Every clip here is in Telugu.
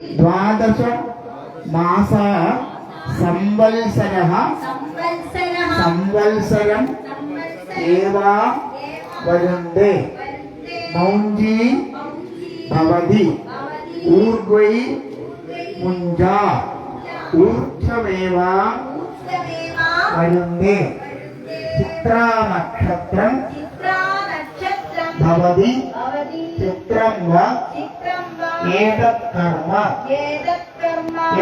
ద్వాదశ మాస సంవత్సర సంవత్సరः ఏవా వరుందే మౌంజీ భవతి. ఊర్గ్వై ముంజా. ఊర్ధ్వమేవ? వరుందే చిత్రా నక్షత్రం భవతి. చిత్రం ഏതത്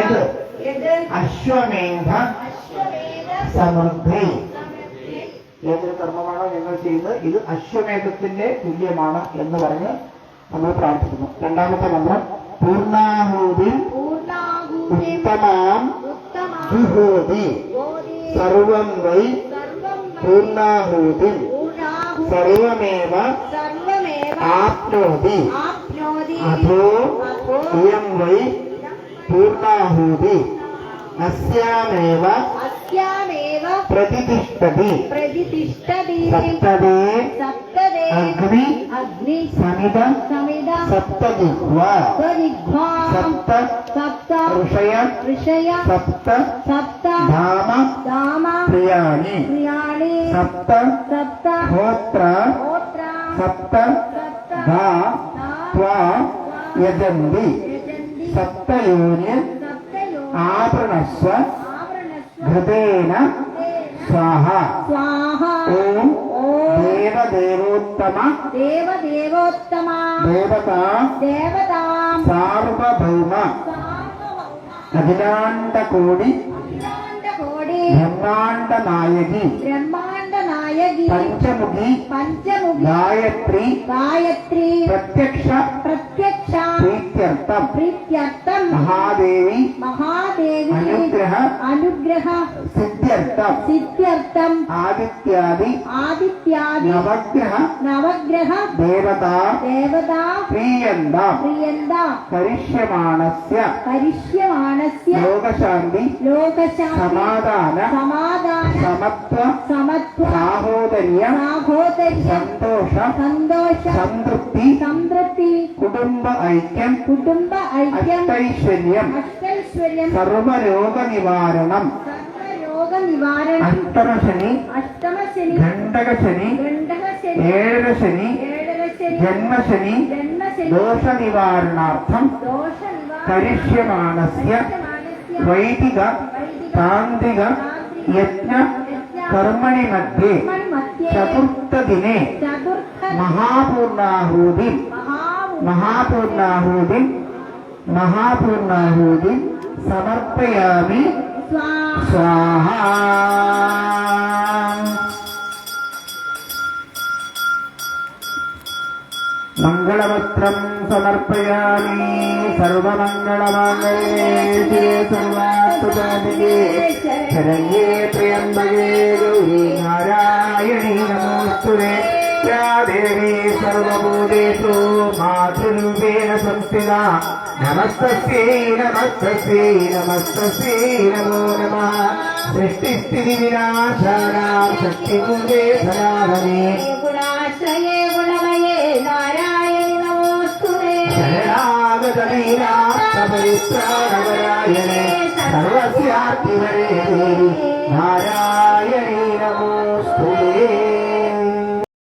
ഏത്? അശ്വമേധ സമൃദ്ധി. ഏതൊരു കർമ്മമാണോ ഞങ്ങൾ ചെയ്യുന്നത്? ഇത് അശ്വമേധത്തിന്റെ തുല്യമാണ് എന്ന് പറഞ്ഞ് നമ്മൾ പ്രാർത്ഥിക്കുന്നു. രണ്ടാമത്തെ മന്ത്രം പൂർണാഹൂതി ഉത്തമാം ജുഹോതി സർവം വൈ പൂർണാഹൂതി സർവമേവ ആപ്നോതി. అథో ఇయం వై పూర్ణాహూతి అస్యామేవ ప్రతిష్టది ప్రతిష్టది సప్తదే సప్తదే అగ్ని అగ్ని సమిద సమిద సప్త జిహ్వా జిహ్వా సప్త సప్త ఋషయ ఋషయ. సప్త సప్త ధామ ధామ ప్రియాణి ప్రియాణి సప్త సప్త హోత్ర హోత్ర సప్త धा స్వా యజంది సప్తయోని ఆభరణస్వ ఘృతేన స్వాహ. ఓం దేవదేవోత్తమ. దేవదేవోత్తమ. దేవత దేవత. సార్వభౌమ. అఖిలాండ కోడి బ్రహ్మాండ నాయకి బ్రహ్మాండ పంచముఖి పంచముఖి గాయత్రి గాయత్రి ప్రత్యక్ష ప్రత్యక్ష ప్రీత్యర్థం. ప్రీత్యర్థం. మహాదేవి మహాదేవి అనుగ్రహ అనుగ్రహ സിദ്ധ്യർത്ഥം. സിദ്ധ്യർത്ഥം. ആദിത്യാദി. ആദിത്യാദി. നവഗ്രഹ. നവഗ്രഹ. ദേവതാ. ദേവതാ. പ്രിയന്ത. പ്രിയന്ത. കരിഷ്യമാണസ്യ കരിഷ്യമാണസ്യ ലോകശാന്തി. ലോകശാന്തി. സമാധാന. സമാധാന. സമത്വ. സമത്വ. സാഹോദര്യ. സാഹോദര്യ. സന്തോഷ. സന്തോഷ. സംതൃപ്തി. സംതൃപ്തി. കുടുംബ ഐക്യം. കുടുംബ ഐക്യം. അഷ്ടൈശ്വര്യം. അഷ്ടൈശ്വര്യം. സർവരോഗ നിവാരണം अष्टम शनि अष्टम शनि घंटक शनि घंटक शनि ऐड़ शनि जन्म शनि जन्म शनि दोष निवारणार्थम दोष करिष्यमानस्य वैदिक तांत्रिक यज्ञ कर्मणि मध्ये चतुर्थ दिने महापूर्णाहूति महापूर्णाहूति। महापूर्णाहूति समर्पयामि। स्वाहा। मङ्गलवस्त्रं समर्पयामि सर्वमङ्गलमाङ्गले सर्वात्मजादिगे शरण्ये त्र्यम्बके गौरी नारायणी नमोऽस्तु या देवी सर्वभूतेषु मातृरूपेण संस्थिता నమస్తస్యై నమస్తస్యై నమస్తస్యై నమో నమ సృష్టి స్థితి వినాశానాం శక్తి ముందే సదాధనే గుణాశ్రయే గుణమయే నారాయణ నమోస్తుతే